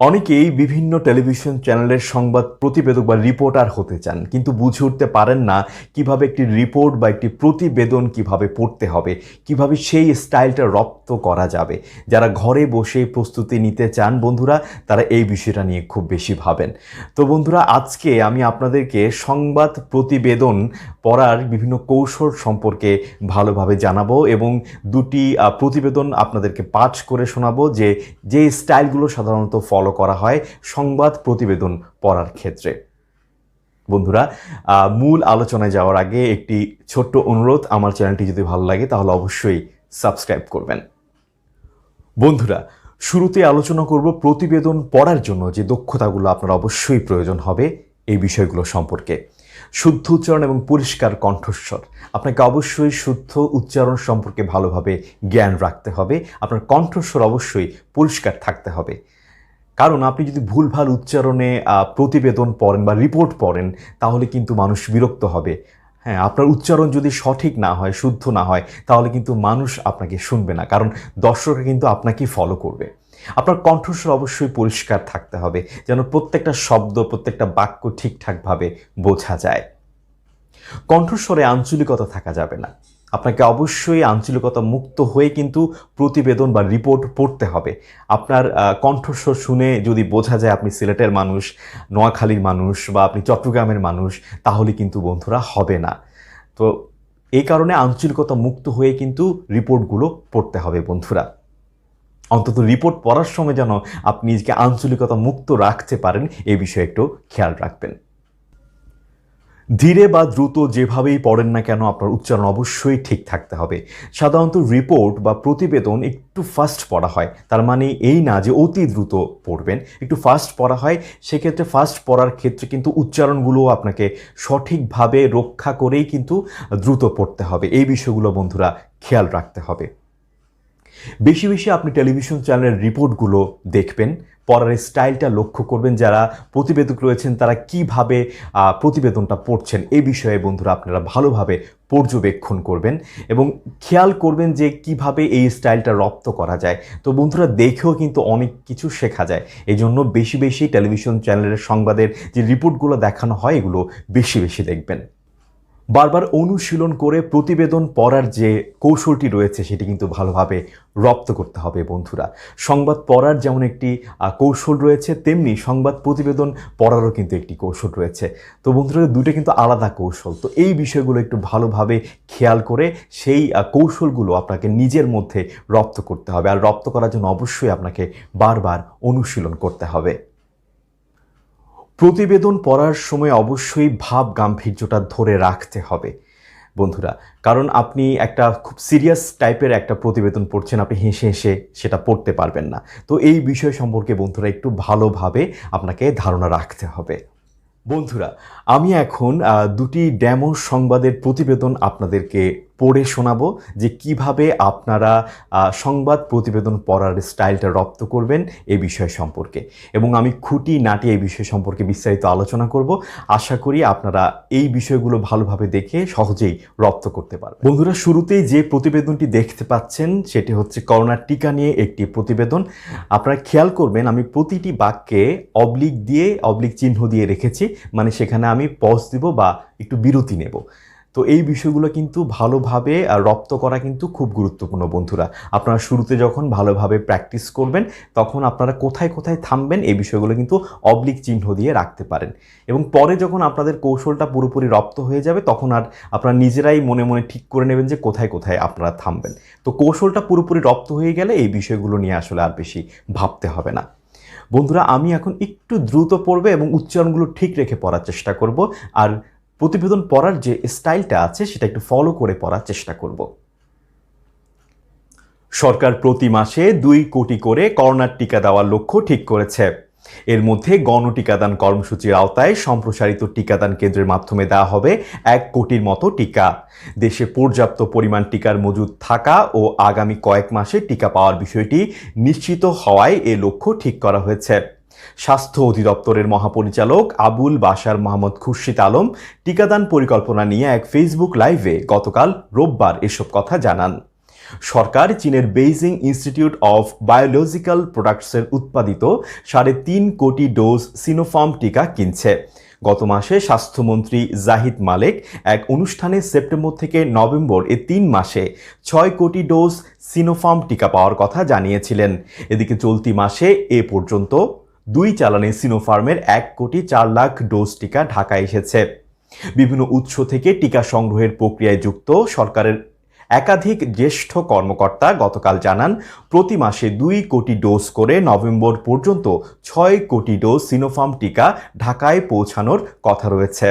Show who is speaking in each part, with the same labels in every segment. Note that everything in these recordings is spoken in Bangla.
Speaker 1: অনেকেই বিভিন্ন টেলিভিশন চ্যানেলের সংবাদ প্রতিবেদক বা রিপোর্টার হতে চান, কিন্তু বুঝে উঠতে পারেন না কীভাবে একটি রিপোর্ট বা একটি প্রতিবেদন কীভাবে পড়তে হবে, কীভাবে সেই স্টাইলটা রপ্ত করা যাবে। যারা ঘরে বসে প্রস্তুতি নিতে চান বন্ধুরা, তারা এই বিষয়টা নিয়ে খুব বেশি ভাবেন। তো বন্ধুরা, আজকে আমি আপনাদেরকে সংবাদ প্রতিবেদন পড়ার বিভিন্ন কৌশল সম্পর্কে ভালোভাবে জানাব এবং দুটি প্রতিবেদন আপনাদেরকে পাঠ করে শোনাবো যে যে স্টাইলগুলো সাধারণত ফলো করা হয় সংবাদ প্রতিবেদন পড়ার ক্ষেত্রে। বন্ধুরা মূল আলোচনায় যাওয়ার আগে একটি ছোট্ট অনুরোধ, আমার চ্যানেলটি যদি ভালো লাগে তাহলে অবশ্যই সাবস্ক্রাইব করবেন। বন্ধুরা, শুরুতে আলোচনা করব প্রতিবেদন পড়ার জন্য যে দক্ষতাগুলো আপনার অবশ্যই প্রয়োজন হবে এই বিষয়গুলো সম্পর্কে। শুদ্ধ উচ্চারণ এবং পরিষ্কার কণ্ঠস্বর। আপনাকে অবশ্যই শুদ্ধ উচ্চারণ সম্পর্কে ভালোভাবে জ্ঞান রাখতে হবে। আপনার কণ্ঠস্বর অবশ্যই পরিষ্কার থাকতে হবে। কারণ আপনি যদি ভুলভাল উচ্চারণে প্রতিবেদন পড়েন বা রিপোর্ট পড়েন, তাহলে কিন্তু মানুষ বিরক্ত হবে। হ্যাঁ আপনার উচ্চারণ যদি সঠিক না হয়, শুদ্ধ না হয়, তাহলে কিন্তু মানুষ আপনাকে শুনবে না। কারণ দর্শকরা কিন্তু আপনাকেই ফলো করবে। আপনার কণ্ঠস্বর অবশ্যই পরিষ্কার থাকতে হবে, যেন প্রত্যেকটা শব্দ, প্রত্যেকটা বাক্য ঠিকঠাকভাবে বোঝা যায়। কণ্ঠস্বরে আঞ্চলিকতা থাকা যাবে না। আপনাকে অবশ্যই আঞ্চলিকতা মুক্ত হয়ে কিন্তু প্রতিবেদন বা রিপোর্ট পড়তে হবে। আপনার কণ্ঠস্বর শুনে যদি বোঝা যায় আপনি সিলেটের মানুষ, নোয়াখালীর মানুষ বা আপনি চট্টগ্রামের মানুষ, তাহলে কিন্তু বন্ধুরা হবে না। তো এই কারণে আঞ্চলিকতা মুক্ত হয়ে কিন্তু রিপোর্টগুলো পড়তে হবে বন্ধুরা। অন্তত রিপোর্ট পড়ার সময় যেন আপনি নিজেকে আঞ্চলিকতা মুক্ত রাখতে পারেন, এ বিষয়ে একটু খেয়াল রাখবেন। ধীরে বা দ্রুত যেভাবেই পড়েন না কেন, আপনার উচ্চারণ অবশ্যই ঠিক থাকতে হবে। সাধারণত রিপোর্ট বা প্রতিবেদন একটু ফাস্ট পড়া হয়। তার মানে এই না যে অতি দ্রুত পড়বেন, একটু ফাস্ট পড়া হয়। সেক্ষেত্রে ফাস্ট পড়ার ক্ষেত্রে কিন্তু উচ্চারণগুলো আপনাকে সঠিকভাবে রক্ষা করেই কিন্তু দ্রুত পড়তে হবে। এই বিষয়গুলো বন্ধুরা খেয়াল রাখতে হবে। বেশি বেশি আপনি টেলিভিশন চ্যানেলের রিপোর্টগুলো দেখবেন। পড়ার স্টাইলটা লক্ষ্য করবেন, যারা প্রতিবেদক রয়েছেন, তারা কীভাবে প্রতিবেদনটা পড়ছেন, এ বিষয়ে বন্ধুরা আপনারা ভালোভাবে পর্যবেক্ষণ করবেন এবং খেয়াল করবেন যে কীভাবে এই স্টাইলটা রপ্ত করা যায়। তো বন্ধুরা, দেখেও কিন্তু অনেক কিছু শেখা যায়। এই জন্য বেশি বেশি টেলিভিশন চ্যানেলের সংবাদের যে রিপোর্টগুলো দেখানো হয়, এগুলো বেশি বেশি দেখবেন। বারবার অনুশীলন করে প্রতিবেদন পড়ার যে কৌশলটি রয়েছে, সেটি কিন্তু ভালোভাবে রপ্ত করতে হবে বন্ধুরা। সংবাদ পড়ার যেমন একটি কৌশল রয়েছে, তেমনি সংবাদ প্রতিবেদন পড়ারও কিন্তু একটি কৌশল রয়েছে। তো বন্ধুরা, দুটো কিন্তু আলাদা কৌশল। তো এই বিষয়গুলো একটু ভালোভাবে খেয়াল করে সেই কৌশলগুলো আপনাকে নিজের মধ্যে রপ্ত করতে হবে। আর রপ্ত করার জন্য অবশ্যই আপনাকে বারবার অনুশীলন করতে হবে। প্রতিবেদন পড়ার সময় অবশ্যই ভাব গাম্ভীর্যটা ধরে রাখতে হবে। বন্ধুরা, কারণ আপনি একটা খুব সিরিয়াস টাইপের একটা প্রতিবেদন পড়ছেন, আপনি হেসে হেসে সেটা পড়তে পারবেন না। তো এই বিষয় সম্পর্কে বন্ধুরা একটু ভালোভাবে আপনাকে ধারণা রাখতে হবে। বন্ধুরা, আমি এখন দুটি ড্যামো সংবাদের প্রতিবেদন আপনাদেরকে পড়ে শোনাবো যে কীভাবে আপনারা সংবাদ প্রতিবেদন পড়ার স্টাইলটা রপ্ত করবেন এই বিষয় সম্পর্কে। এবং আমি খুঁটি নাটি এই বিষয় সম্পর্কে বিস্তারিত আলোচনা করব। আশা করি আপনারা এই বিষয়গুলো ভালোভাবে দেখে সহজেই রপ্ত করতে পারবেন। বন্ধুরা, শুরুতেই যে প্রতিবেদনটি দেখতে পাচ্ছেন সেটি হচ্ছে করোনার টিকা নিয়ে একটি প্রতিবেদন। আপনারা খেয়াল করবেন, আমি প্রতিটি বাক্যে অবলিক দিয়ে অবলিক চিহ্ন দিয়ে রেখেছি। মানে সেখানে আমি পজ দিব বা একটু বিরতি নেব। তো এই বিষয়গুলো কিন্তু ভালোভাবে রপ্ত করা কিন্তু খুব গুরুত্বপূর্ণ বন্ধুরা। আপনারা শুরুতে যখন ভালোভাবে প্র্যাকটিস করবেন, তখন আপনারা কোথায় কোথায় থামবেন, এই বিষয়গুলো কিন্তু অবলিক চিহ্ন দিয়ে রাখতে পারেন। এবং পরে যখন আপনাদের কৌশলটা পুরোপুরি রপ্ত হয়ে যাবে, তখন আর আপনারা নিজেরাই মনে মনে ঠিক করে নেবেন যে কোথায় কোথায় আপনারা থামবেন। তো কৌশলটা পুরোপুরি রপ্ত হয়ে গেলে এই বিষয়গুলো নিয়ে আসলে আর বেশি ভাবতে হবে না। বন্ধুরা, আমি এখন একটু দ্রুত পড়বে এবং উচ্চারণগুলো ঠিক রেখে পড়ার চেষ্টা করব। আর প্রতিবেদন পড়ার যে স্টাইলটা আছে, সেটা একটু ফলো করে পড়ার চেষ্টা করব। সরকার প্রতি মাসে দুই কোটি করে করোনার টিকা দেওয়ার লক্ষ্য ঠিক করেছে। এর মধ্যে গণটিকাদান কর্মসূচির আওতায় সম্প্রসারিত টিকাদান কেন্দ্রের মাধ্যমে দেওয়া হবে এক কোটির মতো টিকা। দেশে পর্যাপ্ত পরিমাণ টিকার মজুদ থাকা ও আগামী কয়েক মাসে টিকা পাওয়ার বিষয়টি নিশ্চিত হওয়ায় এ লক্ষ্য ঠিক করা হয়েছে। স্বাস্থ্য অধিদপ্তরের মহাপরিচালক আবুল বাশার মোহাম্মদ খুরশিদ আলম টিকাদান পরিকল্পনা নিয়ে এক ফেসবুক লাইভে গতকাল রোববার এসব কথা জানান। সরকার চীনের বেইজিং ইনস্টিটিউট অফ বায়োলজিক্যাল প্রোডাক্টসের উৎপাদিত সাড়ে তিন কোটি ডোজ সিনোফার্ম টিকা কিনছে। গত মাসে স্বাস্থ্যমন্ত্রী জাহিদ মালেক এক অনুষ্ঠানে সেপ্টেম্বর থেকে নভেম্বর এ তিন মাসে ছয় কোটি ডোজ সিনোফার্ম টিকা পাওয়ার কথা জানিয়েছিলেন। এদিকে চলতি মাসে এ পর্যন্ত দুই চালানে সিনোফার্মের এক কোটি চার লাখ ডোজ টিকা ঢাকায় এসেছে। বিভিন্ন উৎস থেকে টিকা সংগ্রহের প্রক্রিয়ায় যুক্ত সরকারের একাধিক জ্যেষ্ঠ কর্মকর্তা গতকাল জানান, প্রতি মাসে দুই কোটি ডোজ করে নভেম্বর পর্যন্ত ছয় কোটি ডোজ সিনোফার্ম টিকা ঢাকায় পৌঁছানোর কথা রয়েছে।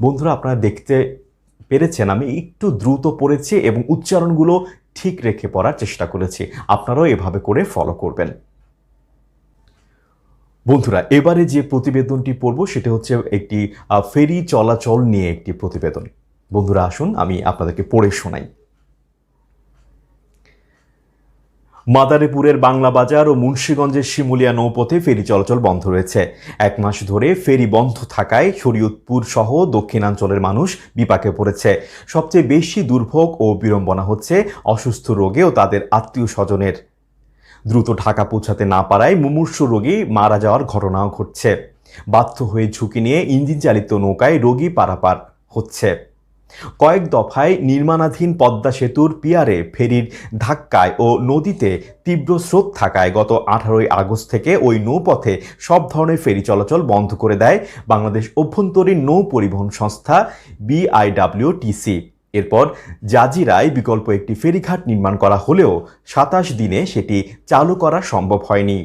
Speaker 1: বন্ধুরা, আপনারা দেখতে পেরেছেন, আমি একটু দ্রুত পড়েছি এবং উচ্চারণগুলো ঠিক রেখে পড়ার চেষ্টা করেছি। আপনারাও এভাবে করে ফলো করবেন। বন্ধুরা, এবারে যে প্রতিবেদনটি পড়ব সেটা হচ্ছে একটি ফেরি চলাচল নিয়ে একটি প্রতিবেদন। বন্ধুরা, আসুন আমি আপনাদেরকে পড়ে শোনাই। মাদারীপুরের বাংলা বাজার ও মুন্সীগঞ্জের শিমুলিয়া নৌপথে ফেরি চলাচল বন্ধ রয়েছে। এক মাস ধরে ফেরি বন্ধ থাকায় শরীয়তপুর সহ দক্ষিণাঞ্চলের মানুষ বিপাকে পড়েছে। সবচেয়ে বেশি দুর্ভোগ ও বিড়ম্বনা হচ্ছে অসুস্থ রোগে ও তাদের আত্মীয় স্বজনের। দ্রুত ঢাকা পৌঁছাতে না পারায় মুমূর্ষু রোগী মারা যাওয়ার ঘটনাও ঘটছে। বাধ্য হয়ে ঝুঁকি নিয়ে ইঞ্জিন চালিত নৌকায় রোগী পারাপার হচ্ছে। কয়েক দফায় নির্মাণাধীন পদ্মা সেতুর পিয়ারে ফেরির ধাক্কায় ও নদীতে তীব্র স্রোত থাকায় গত আঠারোই আগস্ট থেকে ওই নৌপথে সব ধরনের ফেরি চলাচল বন্ধ করে দেয় বাংলাদেশ অভ্যন্তরীণ নৌ পরিবহন সংস্থা বিআইডব্লিউটিসি। এরপর জাজিরায় বিকল্প একটি ফেরিঘাট নির্মাণ করা হলেও সাতাশ দিনে সেটি চালু করা সম্ভব হয়নি।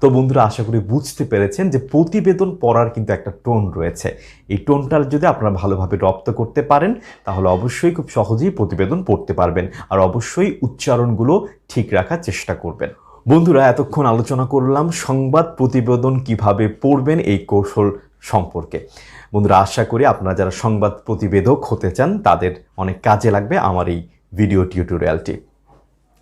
Speaker 1: তো বন্ধুরা, আশা করি বুঝতে পেরেছেন যে প্রতিবেদন পড়ার কিন্তু একটা টোন রয়েছে। এই টোনটা যদি আপনারা ভালোভাবে রপ্ত করতে পারেন, তাহলে অবশ্যই খুব সহজেই প্রতিবেদন পড়তে পারবেন আর অবশ্যই উচ্চারণগুলো ঠিক রাখার চেষ্টা করবেন। বন্ধুরা, এতক্ষণ আলোচনা করলাম সংবাদ প্রতিবেদন কীভাবে পড়বেন এই কৌশল সম্পর্কে। বন্ধুরা, আশা করি আপনারা যারা সংবাদ প্রতিবেদক হতে চান, তাদের অনেক কাজে লাগবে আমার এই ভিডিও টিউটোরিয়ালটি।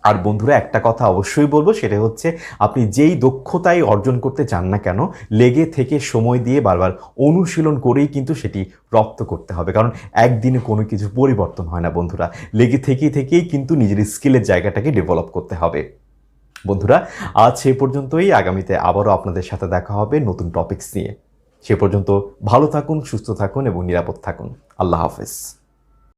Speaker 1: আর বন্ধুরা, একটা কথা অবশ্যই বলব, সেটা হচ্ছে আপনি যেই দক্ষতাই অর্জন করতে চান না কেন, লেগে থেকে সময় দিয়ে বারবার অনুশীলন করেই কিন্তু সেটি রপ্ত করতে হবে। কারণ একদিনে কোনো কিছু পরিবর্তন হয় না বন্ধুরা। লেগে থেকে থেকেই কিন্তু নিজের স্কিলের জায়গাটাকে ডেভেলপ করতে হবে। বন্ধুরা, আজ সে পর্যন্তই। আগামীতে আবারও আপনাদের সাথে দেখা হবে নতুন টপিকস নিয়ে। সে পর্যন্ত ভালো থাকুন সুস্থ থাকুন এবং নিরাপদ থাকুন। আল্লাহ হাফেজ।